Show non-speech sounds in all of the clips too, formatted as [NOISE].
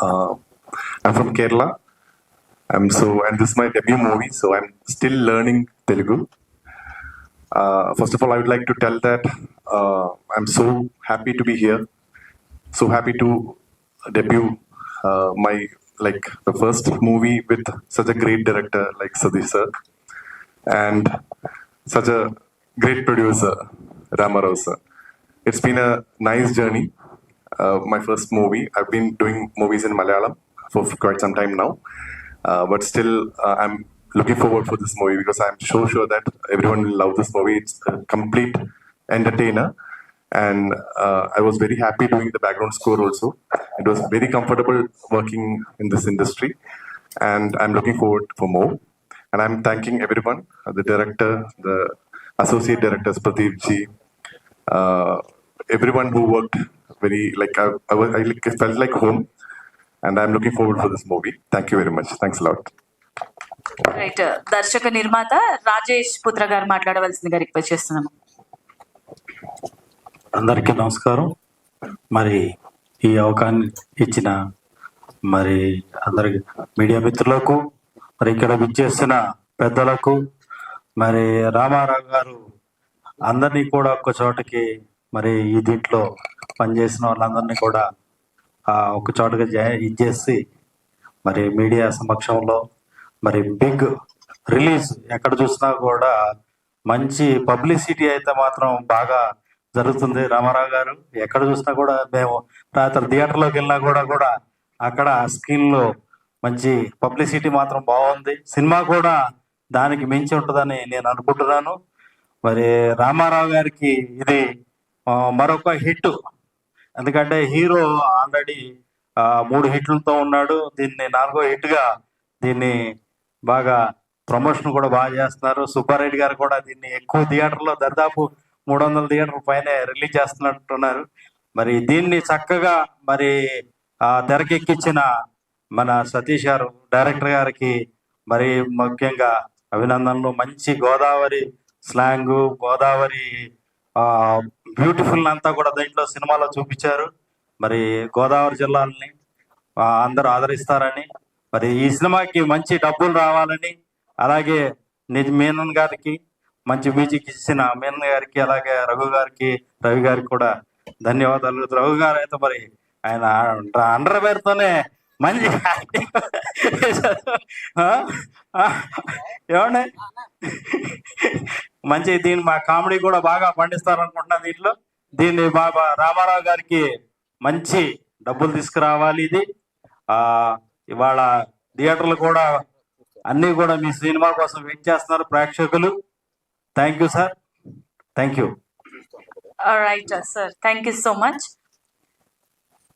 Uh, I'm from Kerala. I'm so, and this is my debut movie, so I'm still learning Telugu. Uh, first of all, I would like to tell that uh, I'm so happy to be here, so happy to debut uh, my like the first movie with such a great director like Sadish sir, and such a great producer Ramarao sir. It's been a nice journey. Uh, my first movie. I've been doing movies in Malayalam for quite some time now, uh, but still, uh, I'm looking forward for this movie because I'm so sure that everyone will love this movie. It's a complete entertainer, and uh, I was very happy doing the background score also. It was very comfortable working in this industry, and I'm looking forward for more. And I'm thanking everyone, uh, the director, the associate directors, Pradeep ji, uh, everyone who worked very like I, I was I like, felt like home, and I'm looking forward for this movie. Thank you very much. Thanks a lot. Right దర్శక నిర్మాత రాజేష్ పుత్ర గారు మాట్లాడవలసిందిగా request చేస్తున్నాము అందరికీ నమస్కారం మరి ఈ అవకాశం ఇచ్చిన మరి అందరికి మీడియా మిత్రులకు మరి ఇక్కడ విచ్చేసిన పెద్దలకు మరి రామారావు గారు అందరినీ కూడా ఒక చోటకి మరి ఈ దీంట్లో పనిచేసిన వాళ్ళందరినీ కూడా ఒక చోటగా జా- ఇచ్చేసి మరి మీడియా సమక్షంలో మరి బిగ్ రిలీజ్ ఎక్కడ చూసినా కూడా మంచి పబ్లిసిటీ అయితే మాత్రం బాగా జరుగుతుంది. రామారావు గారు ఎక్కడ చూసినా కూడా మేము రాత్రి థియేటర్లోకి వెళ్ళినా కూడా కూడా అక్కడ స్క్రీన్లో మంచి పబ్లిసిటీ మాత్రం బాగుంది. సినిమా కూడా దానికి మించి ఉంటుందని నేను అనుకుంటున్నాను. మరి రామారావు గారికి ఇది మరొక హిట్ ఎందుకంటే హీరో ఆల్రెడీ మూడు హిట్లతో ఉన్నాడు. దీన్ని నాలుగో హిట్గా దీన్ని బాగా ప్రమోషన్ కూడా బాగా చేస్తున్నారు. సుబ్బారెడ్డి గారు కూడా దీన్ని ఎక్కువ థియేటర్లో దరిదాపు మూడు వందల థియేటర్ పైన రిలీజ్ చేస్తున్నట్టున్నారు. మరి దీన్ని చక్కగా మరి ఆ తెరకెక్కించిన మన సతీష్ గారు డైరెక్టర్ గారికి మరి ముఖ్యంగా అభినందనలు. మంచి గోదావరి స్లాంగ్ గోదావరి ఆ బ్యూటిఫుల్ అంతా కూడా దీంట్లో సినిమాలో చూపించారు. మరి గోదావరి జిల్లాలని అందరూ ఆదరిస్తారని మరి ఈ సినిమాకి మంచి డబ్బులు రావాలని అలాగే నిజ మీనన్ గారికి మంచి మ్యూజిక్ ఇచ్చిన మీనన్ గారికి అలాగే రఘు గారికి రవి గారికి కూడా ధన్యవాదాలు. రఘు గారు అయితే మరి ఆయన అండర్ పేరుతోనే మంచి యాక్టింగ్ ఏమండి? మంచి దీన్ని మా కామెడీ కూడా బాగా పండిస్తారు అనుకుంటున్నా దీంట్లో. దీన్ని బాబా రామారావు గారికి మంచి డబ్బులు తీసుకురావాలి ఇది. ఆ ఇవాళ థియేటర్లు కూడా అన్ని కూడా మీ సినిమా కోసం వెయిట్ చేస్తున్నారు ప్రేక్షకులు. Thank you sir. Thank you. Right sir thank you so much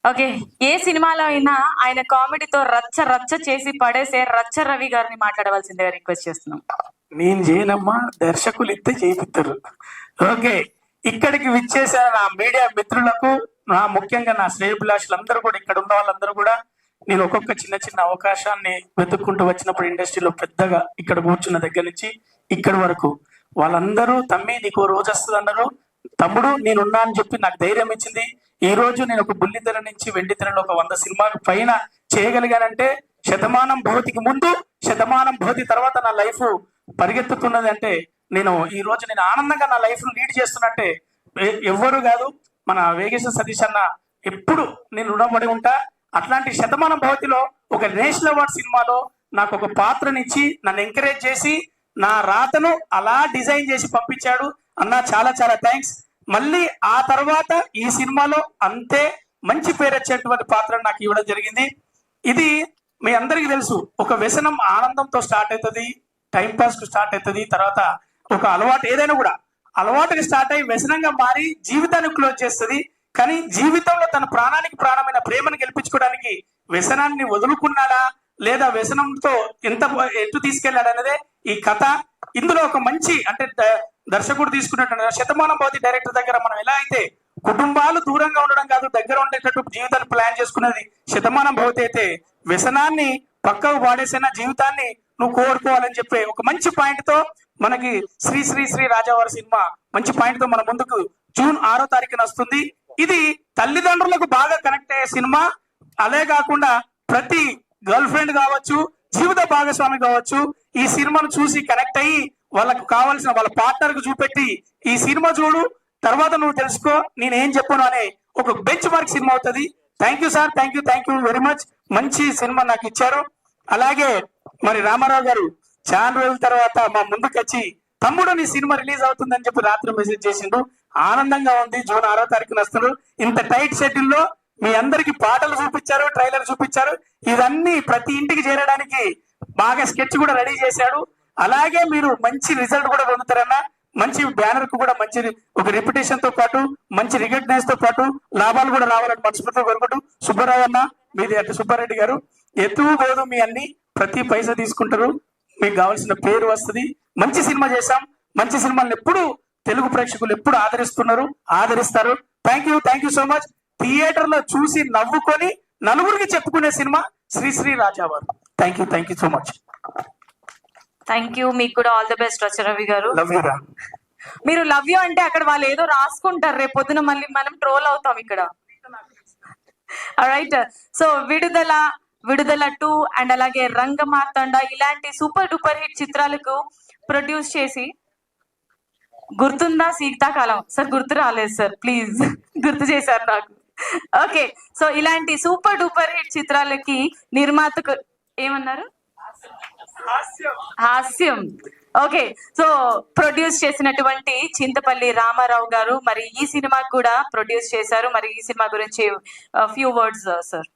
okay. ఏ సినిమాలో అయినా ఆయన కామెడీతో రచ్చ రచ్చ చేసి పడేసే రచ్చ రవి గారిని మాట్లాడవలసిందిగా రిక్వెస్ట్ చేస్తున్నాం. నేను చేయనమ్మా దర్శకులు ఇస్తే చేపిస్తారు ఓకే. ఇక్కడికి విచ్చేసిన నా మీడియా మిత్రులకు నా ముఖ్యంగా నా స్నేహితులాషులందరూ కూడా ఇక్కడ ఉన్న వాళ్ళందరూ కూడా నేను ఒక్కొక్క చిన్న చిన్న అవకాశాన్ని వెతుక్కుంటూ వచ్చినప్పుడు ఇండస్ట్రీలో పెద్దగా ఇక్కడ కూర్చున్న దగ్గర నుంచి ఇక్కడి వరకు వాళ్ళందరూ తమ్మి నీకు ఓ రోజు వస్తుంది అన్నారు తమ్ముడు నేనున్నా అని చెప్పి నాకు ధైర్యం ఇచ్చింది. ఈ రోజు నేను ఒక బుల్లితెర నుంచి వెండితెరలో ఒక వంద సినిమాలు పైన చేయగలిగానంటే శతమానం భవతికి ముందు శతమానం భవతి తర్వాత నా లైఫ్ పరిగెత్తుతున్నది అంటే నేను ఈ రోజు నేను ఆనందంగా నా లైఫ్ లీడ్ చేస్తున్నట్టే ఎవ్వరు కాదు. మన వేగేశ్వర సతీష్ అన్న ఎప్పుడు నేను రుణపడి ఉంటా. అట్లాంటి శతమానం భవతిలో ఒక నేషనల్ అవార్డ్ సినిమాలో నాకు ఒక పాత్రనిచ్చి నన్ను ఎంకరేజ్ చేసి నా రాతను అలా డిజైన్ చేసి పంపించాడు. అన్న చాలా చాలా థ్యాంక్స్. మళ్ళీ ఆ తర్వాత ఈ సినిమాలో అంతే మంచి పేరు వచ్చేటువంటి పాత్ర నాకు ఇవ్వడం జరిగింది. ఇది మీ అందరికీ తెలుసు ఒక వ్యసనం ఆనందంతో స్టార్ట్ అవుతుంది టైం పాస్కు స్టార్ట్ అవుతుంది తర్వాత ఒక అలవాటు ఏదైనా కూడా అలవాటుకి స్టార్ట్ అయ్యి వ్యసనంగా మారి జీవితాన్ని క్లోజ్ చేస్తుంది. కానీ జీవితంలో తన ప్రాణానికి ప్రాణమైన ప్రేమను గెలిపించుకోవడానికి వ్యసనాన్ని వదులుకున్నాడా లేదా వ్యసనంతో ఎంత ఎటు తీసుకెళ్ళాడు అనేదే ఈ కథ. ఇందులో ఒక మంచి అంటే దర్శకుడు తీసుకున్నట్టు శతమానం భవతి డైరెక్టర్ దగ్గర మనం ఎలా అయితే కుటుంబాలు దూరంగా ఉండడం కాదు దగ్గర ఉండేటట్టు జీవితాన్ని ప్లాన్ చేసుకున్నది శతమానం భవతి అయితే వ్యసనాన్ని పక్కకు పాడేసిన జీవితాన్ని నువ్వు కోరుకోవాలని చెప్పే ఒక మంచి పాయింట్తో మనకి శ్రీ శ్రీ శ్రీ రాజావారి సినిమా మంచి పాయింట్తో మన ముందుకు జూన్ ఆరో తారీఖున వస్తుంది. ఇది తల్లిదండ్రులకు బాగా కనెక్ట్ అయ్యే సినిమా. అదే కాకుండా ప్రతి గర్ల్ ఫ్రెండ్ కావచ్చు జీవిత భాగస్వామి కావచ్చు ఈ సినిమాను చూసి కనెక్ట్ అయ్యి వాళ్ళకు కావాల్సిన వాళ్ళ పార్ట్నర్కు చూపెట్టి ఈ సినిమా చూడు తర్వాత నువ్వు తెలుసుకో నేను ఏం చెప్పను అనే ఒక బెంచ్ మార్క్ సినిమా అవుతుంది. Thank you sir thank you thank you very much మంచి సినిమా నాకు ఇచ్చారు. అలాగే మరి రామారావు గారు చాలా రోజుల తర్వాత మా ముందుకు వచ్చి తమ్ముడు నీ సినిమా రిలీజ్ అవుతుందని చెప్పి రాత్రి మెసేజ్ చేసిండు. ఆనందంగా ఉంది. జూన్ ఆరో తారీఖున వస్తున్నారు ఇంత టైట్ షెడ్యూల్లో మీ అందరికి పాటలు చూపించారు ట్రైలర్ చూపించారు ఇవన్నీ ప్రతి ఇంటికి చేరడానికి బాగా స్కెచ్ కూడా రెడీ చేశాడు. అలాగే మీరు మంచి రిజల్ట్ కూడా పొందుతారన్నా మంచి బ్యానర్కు కూడా మంచి ఒక రెప్యుటేషన్తో పాటు మంచి రికగ్నైజ్తో పాటు లాభాలు కూడా రావాలని మనస్ఫూర్తిగా కోరుకుంటూ సుబ్బారావు అన్న మీది అటు సుబ్బారెడ్డి గారు ఎత్తు పోదు మీ అన్ని ప్రతి పైసా తీసుకుంటారు మీకు కావాల్సిన పేరు వస్తది. మంచి సినిమా చేశాం మంచి సినిమాలను ఎప్పుడు తెలుగు ప్రేక్షకులు ఎప్పుడు ఆదరిస్తున్నారు ఆదరిస్తారు. Thank you thank you so much థియేటర్లో చూసి నవ్వుకొని నలుగురికి చెప్పుకునే cinema Sri Sri Rajavaru. Thank you thank you so much thank you మీకు కూడా ఆల్ ద బెస్ట్ రచరవి గారు. లవ్ యూ రా మీరు లవ్ యూ అంటే అక్కడ వాళ్ళు ఏదో రాసుకుంటారు రేపు పొద్దున మళ్ళీ మనం ట్రోల్ అవుతాం ఇక్కడ. రైట్ సో విడుదల విడుదల టూ అండ్ అలాగే రంగమార్తాండ ఇలాంటి సూపర్ డూపర్ హిట్ చిత్రాలకు ప్రొడ్యూస్ చేసి గుర్తుందా శీతాకాలం సార్ గుర్తు రాలేదు సార్ ప్లీజ్ [LAUGHS] గుర్తు చేశారు నాకు. ఓకే సో ఇలాంటి సూపర్ డూపర్ హిట్ చిత్రాలకి నిర్మాతకు ఏమన్నారు? హాస్యం. ఓకే సో ప్రొడ్యూస్ చేసినటువంటి చింతపల్లి రామారావు గారు మరి ఈ సినిమా కూడా ప్రొడ్యూస్ చేశారు. మరి ఈ సినిమా గురించి ఫ్యూ వర్డ్స్ సార్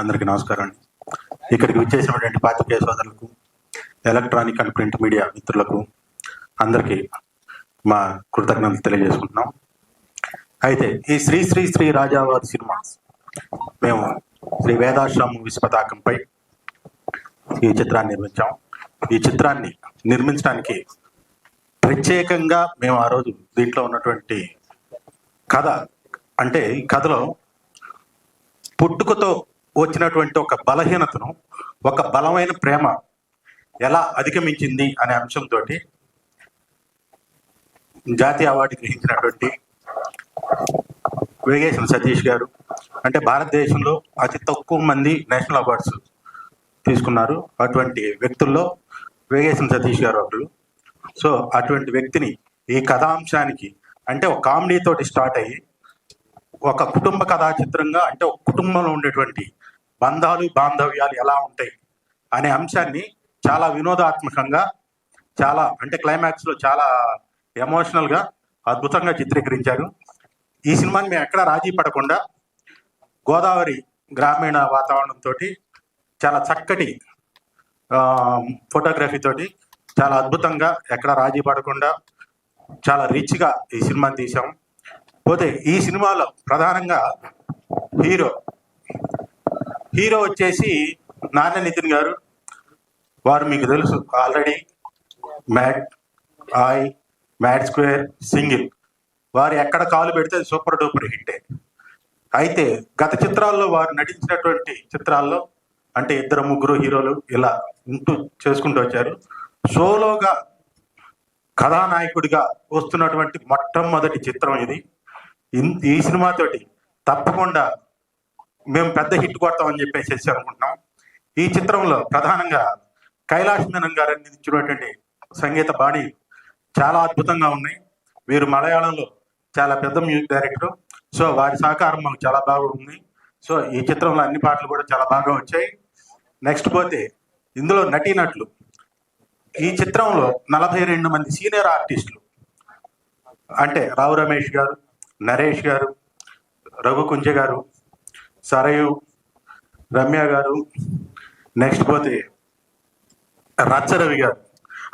అందరికీ నమస్కారం అండి. ఇక్కడికి విచ్చేసినటువంటి పాత్రికేయ సోదరులకు ఎలక్ట్రానిక్ అండ్ ప్రింట్ మీడియా మిత్రులకు అందరికీ మా కృతజ్ఞతలు తెలియజేసుకుంటున్నాం. అయితే ఈ శ్రీ శ్రీ శ్రీ రాజావారి సినిమా మేము శ్రీ వేదాశ్రమ విశ్వతాకంపై ఈ చిత్రాన్ని నిర్మించాం. ఈ చిత్రాన్ని నిర్మించడానికి ప్రత్యేకంగా మేము ఆ రోజు దీంట్లో ఉన్నటువంటి కథ అంటే ఈ కథలో పుట్టుకతో వచ్చినటువంటి ఒక బలహీనతను ఒక బలమైన ప్రేమ ఎలా అధిగమించింది అనే అంశంతో జాతీయ అవార్డు గ్రహించినటువంటి వేగేశం సతీష్ గారు. అంటే భారతదేశంలో అతి తక్కువ మంది నేషనల్ అవార్డ్స్ తీసుకున్నారు. అటువంటి వ్యక్తుల్లో వేగేశం సతీష్ గారు ఒకరు. సో అటువంటి వ్యక్తిని ఈ కథాంశానికి అంటే ఒక కామెడీ తోటి స్టార్ట్ అయ్యి ఒక కుటుంబ కథా చిత్రంగా అంటే ఒక కుటుంబంలో ఉండేటువంటి బంధాలు బాంధవ్యాలు ఎలా ఉంటాయి అనే అంశాన్ని చాలా వినోదాత్మకంగా చాలా అంటే క్లైమాక్స్లో చాలా ఎమోషనల్గా అద్భుతంగా చిత్రీకరించారు. ఈ సినిమాని మేము ఎక్కడ రాజీ పడకుండా గోదావరి గ్రామీణ వాతావరణంతో చాలా చక్కటి ఫోటోగ్రఫీ తోటి చాలా అద్భుతంగా ఎక్కడ రాజీ పడకుండా చాలా రిచ్గా ఈ సినిమాని తీసాం పోతే ఈ సినిమాలో ప్రధానంగా హీరో హీరో వచ్చేసి నాన్న నితిన్ గారు. వారు మీకు తెలుసు ఆల్రెడీ. మ్యాట్ ఐ మ్యాట్ స్క్వేర్ సింగిల్. వారు ఎక్కడ కాలు పెడితే సూపర్ డూపర్ హిట్టే అయితే గత చిత్రాల్లో వారు నటించినటువంటి చిత్రాల్లో అంటే ఇద్దరు ముగ్గురు హీరోలు ఇలా ఉంటూ చేసుకుంటూ వచ్చారు. సోలోగా కథానాయకుడిగా వస్తున్నటువంటి మొట్టమొదటి చిత్రం ఇది. ఈ సినిమాతోటి తప్పకుండా మేము పెద్ద హిట్ కొడతామని చెప్పేసి అనుకుంటున్నాం ఈ చిత్రంలో ప్రధానంగా కైలాష్ మేనన్ గారు అందించినటువంటి సంగీత బాణి చాలా అద్భుతంగా ఉన్నాయి. వీరు మలయాళంలో చాలా పెద్ద మ్యూజిక్ డైరెక్టర్. సో వారి సహకారం మాకు చాలా బాగా ఉంది. సో ఈ చిత్రంలో అన్ని పాటలు కూడా చాలా బాగా వచ్చాయి. నెక్స్ట్ పోతే ఇందులో నటీనటులు. ఈ చిత్రంలో నలభై రెండు మంది సీనియర్ ఆర్టిస్టులు. అంటే రావు రమేష్ గారు నరేష్ గారు రఘుకుంజ గారు సరయు రమ్య గారు. నెక్స్ట్ పోతే రచ్చరవి గారు.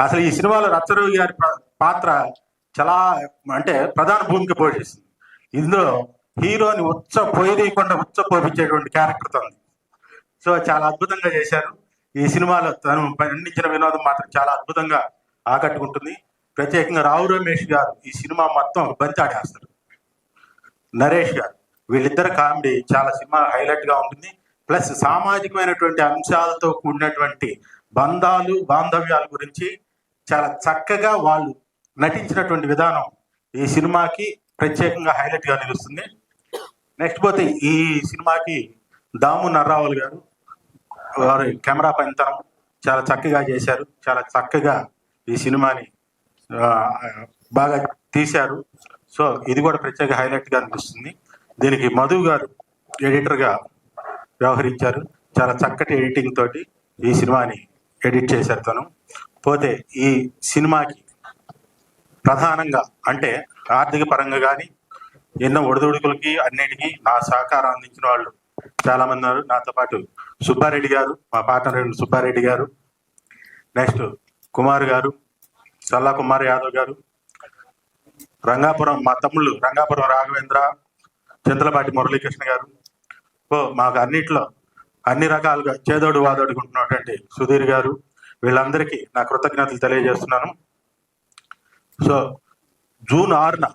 అసలు ఈ సినిమాలో రచ్చరవి గారి పా- పాత్ర చాలా అంటే ప్రధాన భూమిక పోషిస్తుంది. ఇందులో హీరోని ఉచ్చ పోయకుండా ఉచ్చ పోపించేటువంటి క్యారెక్టర్ తనది సో చాలా అద్భుతంగా చేశారు. ఈ సినిమాలో తను పండించిన వినోదం మాత్రం చాలా అద్భుతంగా ఆకట్టుకుంటుంది. ప్రత్యేకంగా రావు రమేష్ గారు ఈ సినిమా మొత్తం బంతి ఆడేస్తారు. నరేష్ గారు వీళ్ళిద్దరు కామెడీ చాలా సినిమా హైలైట్గా ఉంటుంది. ప్లస్ సామాజికమైనటువంటి అంశాలతో కూడినటువంటి బంధాలు బాంధవ్యాల గురించి చాలా చక్కగా వాళ్ళు నటించినటువంటి విధానం ఈ సినిమాకి ప్రత్యేకంగా హైలైట్గా నిలుస్తుంది. నెక్స్ట్ పోతే ఈ సినిమాకి దాము నర్రావులు గారు వారి కెమెరా పనితనం చాలా చక్కగా చేశారు. చాలా చక్కగా ఈ సినిమాని బాగా తీశారు. సో ఇది కూడా ప్రత్యేక హైలైట్గా అనిపిస్తుంది. దీనికి మధు గారు ఎడిటర్గా వ్యవహరించారు. చాలా చక్కటి ఎడిటింగ్ తోటి ఈ సినిమాని ఎడిట్ చేశారు తను. పోతే ఈ సినిమాకి ప్రధానంగా అంటే ఆర్థిక పరంగా కానీ ఎన్నో ఒడిదుడుకులకి అన్నిటికీ నా సహకారం అందించిన వాళ్ళు చాలా మంది ఉన్నారు. నాతో పాటు సుబ్బారెడ్డి గారు మా పార్ట్నర్ సుబ్బారెడ్డి గారు. నెక్స్ట్ కుమార్ గారు సల్లా కుమార్ యాదవ్ గారు. రంగాపురం మా తమ్ముళ్ళు రంగాపురం రాఘవేంద్ర చంద్రపాటి మురళీకృష్ణ గారు. ఓ మాకు అన్నిట్లో అన్ని రకాలుగా చేదోడు వాదోడుకుంటున్నటువంటి సుధీర్ గారు. వీళ్ళందరికీ నా కృతజ్ఞతలు తెలియజేస్తున్నాను. సో జూన్ ఆరున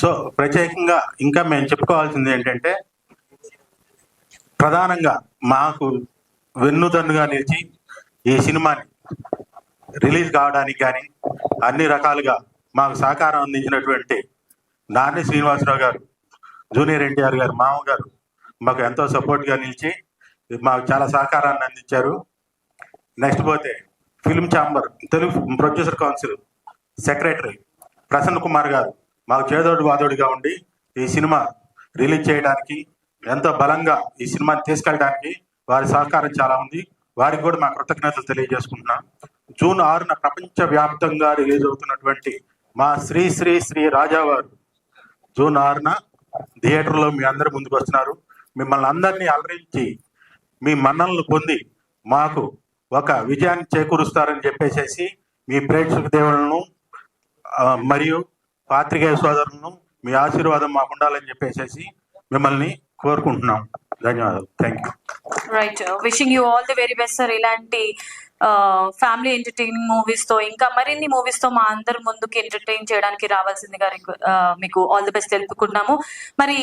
సో ప్రత్యేకంగా ఇంకా మేము చెప్పుకోవాల్సింది ఏంటంటే ప్రధానంగా మాకు వెన్నుదన్నుగా నిలిచి ఈ సినిమాని రిలీజ్ కావడానికి కానీ అన్ని రకాలుగా మాకు సహకారం అందించినటువంటి నాని శ్రీనివాసరావు గారు జూనియర్ ఎన్టీఆర్ గారు మామ గారు మాకు ఎంతో సపోర్ట్గా నిలిచి మాకు చాలా సహకారాన్ని అందించారు. నెక్స్ట్ పోతే film chamber Telugu producer council secretary Prasanna Kumar గారు. మాకు చేదోడు వాదోడిగా ఉండి ఈ సినిమా రిలీజ్ చేయడానికి ఎంతో బలంగా ఈ సినిమాని తీసుకెళ్ళడానికి వారి సహకారం చాలా ఉంది. వారికి కూడా మా కృతజ్ఞతలు తెలియజేసుకుంటున్నాం. జూన్ ఆరున ప్రపంచ వ్యాప్తంగా రిలీజ్ అవుతున్నటువంటి మా శ్రీ శ్రీ శ్రీ రాజావారు జూన్ ఆరున థియేటర్లో మీ అందరు ముందుకు వస్తున్నారు. మిమ్మల్ని అందరినీ అలరించి మీ మన్ననలు పొంది మాకు ఒక విజయాన్ని చేకూరుస్తారని చెప్పేసేసి మీ ప్రేక్షక దేవులను మరియు పాత్రికేయ సోదరులను మీ ఆశీర్వాదం మాకు ఉండాలని చెప్పేసేసి మిమ్మల్ని కోరుకుంటున్నాం. ధన్యవాదాలు. Thank you right wishing you all the very best sir ఇలాంటి ఫ్యామిలీ ఎంటర్టైనింగ్ మూవీస్తో ఇంకా మరిన్ని మూవీస్తో మా అందరి ముందుకి ఎంటర్టైన్ చేయడానికి రావాల్సిందిగా ఆ, మీకు ఆల్ ది బెస్ట్ తెలుపుకుంటున్నాము. మరి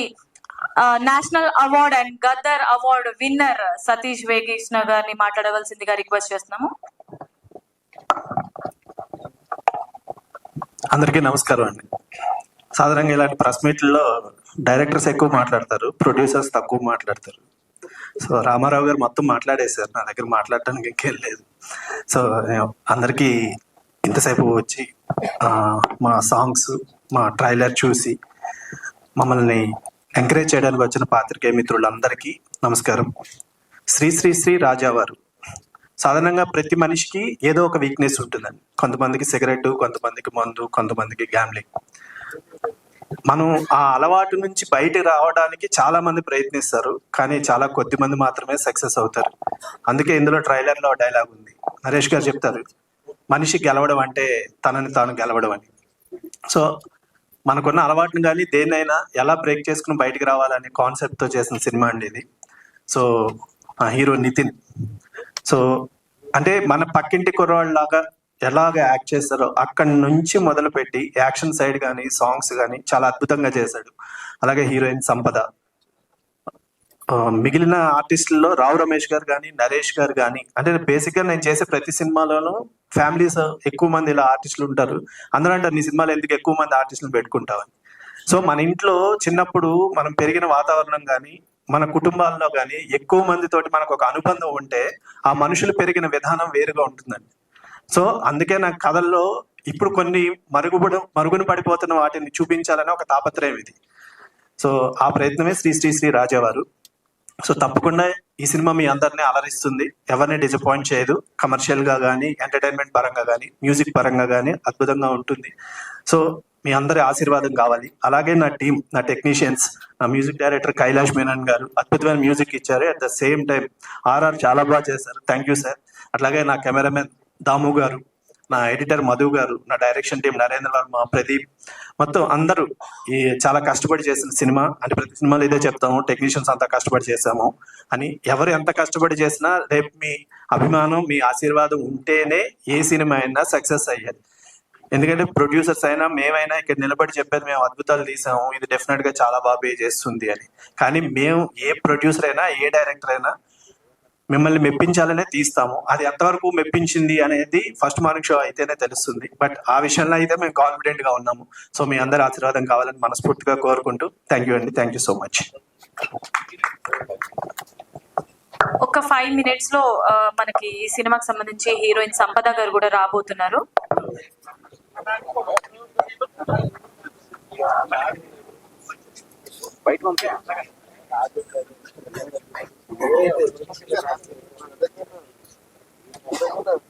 national award and Gaddar award winner Satish Vegeshna గారిని మాట్లాడవలసిందిగా రిక్వెస్ట్ చేస్తున్నాము. అందరికీ నమస్కారం అండి. సాధారణంగా ఇలాంటి ప్రెస్ మీట్లలో డైరెక్టర్స్ ఎక్కువ మాట్లాడతారు ప్రొడ్యూసర్స్ తక్కువ మాట్లాడతారు. సో రామారావు గారు మొత్తం మాట్లాడేశారు నా దగ్గర మాట్లాడటానికి ఇంకేం లేదు. సో అందరికీ ఇంతసేపు వచ్చి మా సాంగ్స్ మా ట్రైలర్ చూసి మమ్మల్ని ఎంకరేజ్ చేయడానికి వచ్చిన పాత్రికేయ మిత్రులందరికీ నమస్కారం. శ్రీ శ్రీ శ్రీ రాజావారు సాధారణంగా ప్రతి మనిషికి ఏదో ఒక వీక్నెస్ ఉంటుందండి. కొంతమందికి సిగరెట్ కొంతమందికి మందు కొంతమందికి గ్యామ్లింగ్ మనం ఆ అలవాటు నుంచి బయట రావడానికి చాలా మంది ప్రయత్నిస్తారు కానీ చాలా కొద్ది మంది మాత్రమే సక్సెస్ అవుతారు. అందుకే ఇందులో ట్రైలర్లో డైలాగ్ ఉంది. నరేష్ గారు చెప్తారు మనిషి గెలవడం అంటే తనని తాను గెలవడం అని. సో మనకున్న అలవాటును కానీ దేన్నైనా ఎలా బ్రేక్ చేసుకుని బయటికి రావాలనే కాన్సెప్ట్తో చేసిన సినిమా అండి ఇది. సో ఆ హీరో నితిన్. సో అంటే మన పక్కింటి కుర్రవాళ్ళలాగా ఎలాగ యాక్ట్ చేస్తారో అక్కడి నుంచి మొదలుపెట్టి యాక్షన్ సైడ్ కానీ సాంగ్స్ కానీ చాలా అద్భుతంగా చేశాడు. అలాగే హీరోయిన్ సంపద. మిగిలిన ఆర్టిస్టుల్లో రావు రమేష్ గారు కానీ నరేష్ గారు కానీ అంటే బేసిక్గా నేను చేసే ప్రతి సినిమాలోనూ ఫ్యామిలీస్ ఎక్కువ మంది ఇలా ఆర్టిస్టులు ఉంటారు. అందరూ అంటారు నీ సినిమాలో ఎందుకు ఎక్కువ మంది ఆర్టిస్టులు పెట్టుకుంటావని సో మన ఇంట్లో చిన్నప్పుడు మనం పెరిగిన వాతావరణం కానీ మన కుటుంబాల్లో కానీ ఎక్కువ మందితోటి మనకు ఒక అనుబంధం ఉంటే ఆ మనుషులు పెరిగిన విధానం వేరుగా ఉంటుందండి. సో అందుకే నా కథల్లో ఇప్పుడు కొన్ని మరుగుపడ మరుగున పడిపోతున్న వాటిని చూపించాలని ఒక తాపత్రయం ఇది. సో ఆ ప్రయత్నమే శ్రీ శ్రీ శ్రీ రాజావారు. సో తప్పకుండా ఈ సినిమా మీ అందరినీ అలరిస్తుంది. ఎవరిని డిసప్పాయింట్ చేయదు. కమర్షియల్గా కానీ ఎంటర్టైన్మెంట్ పరంగా కానీ మ్యూజిక్ పరంగా కానీ అద్భుతంగా ఉంటుంది. సో మీ అందరి ఆశీర్వాదం కావాలి. అలాగే నా టీం నా టెక్నీషియన్స్ నా మ్యూజిక్ డైరెక్టర్ కైలాష్ మేనన్ గారు అద్భుతమైన మ్యూజిక్ ఇచ్చారు. At the same time RR చాలా బాగా చేశారు. థ్యాంక్ యూ సార్ అట్లాగే నా కెమెరామెన్ దాము గారు నా ఎడిటర్ మధు గారు నా డైరెక్షన్ టీం నరేంద్ర వర్మ ప్రదీప్ మొత్తం అందరూ ఈ చాలా కష్టపడి చేసిన సినిమా అంటే ప్రతి సినిమాలో ఇదే చెప్తాము టెక్నీషియన్స్ అంతా కష్టపడి చేసాము అని ఎవరు ఎంత కష్టపడి చేసినా రేపు మీ అభిమానం మీ ఆశీర్వాదం ఉంటేనే ఏ సినిమా అయినా సక్సెస్ అయ్యేది. ఎందుకంటే ప్రొడ్యూసర్స్ అయినా మేమైనా ఇక్కడ నిలబడి చెప్పేది మేము అద్భుతాలు తీసాము ఇది డెఫినెట్గా చాలా బాగా పే చేస్తుంది అని. కానీ మేము ఏ ప్రొడ్యూసర్ అయినా ఏ డైరెక్టర్ అయినా మిమ్మల్ని మెప్పించాలనే తీస్తాము. అది ఎంతవరకు మెప్పించింది అనేది ఫస్ట్ మార్నింగ్ షో అయితేనే తెలుస్తుంది. బట్ ఆ విషయంలో అయితే మేము కాన్ఫిడెంట్గా ఉన్నాము. సో మీ అందరి ఆశీర్వాదం కావాలని మనస్ఫూర్తిగా కోరుకుంటూ థ్యాంక్ యూ అండి. థ్యాంక్ యూ సో మచ్ ఒక ఫైవ్ మినిట్స్లో మనకి ఈ సినిమాకి సంబంధించి హీరోయిన్ సంపద గారు కూడా రాబోతున్నారు. బయట Eu não sei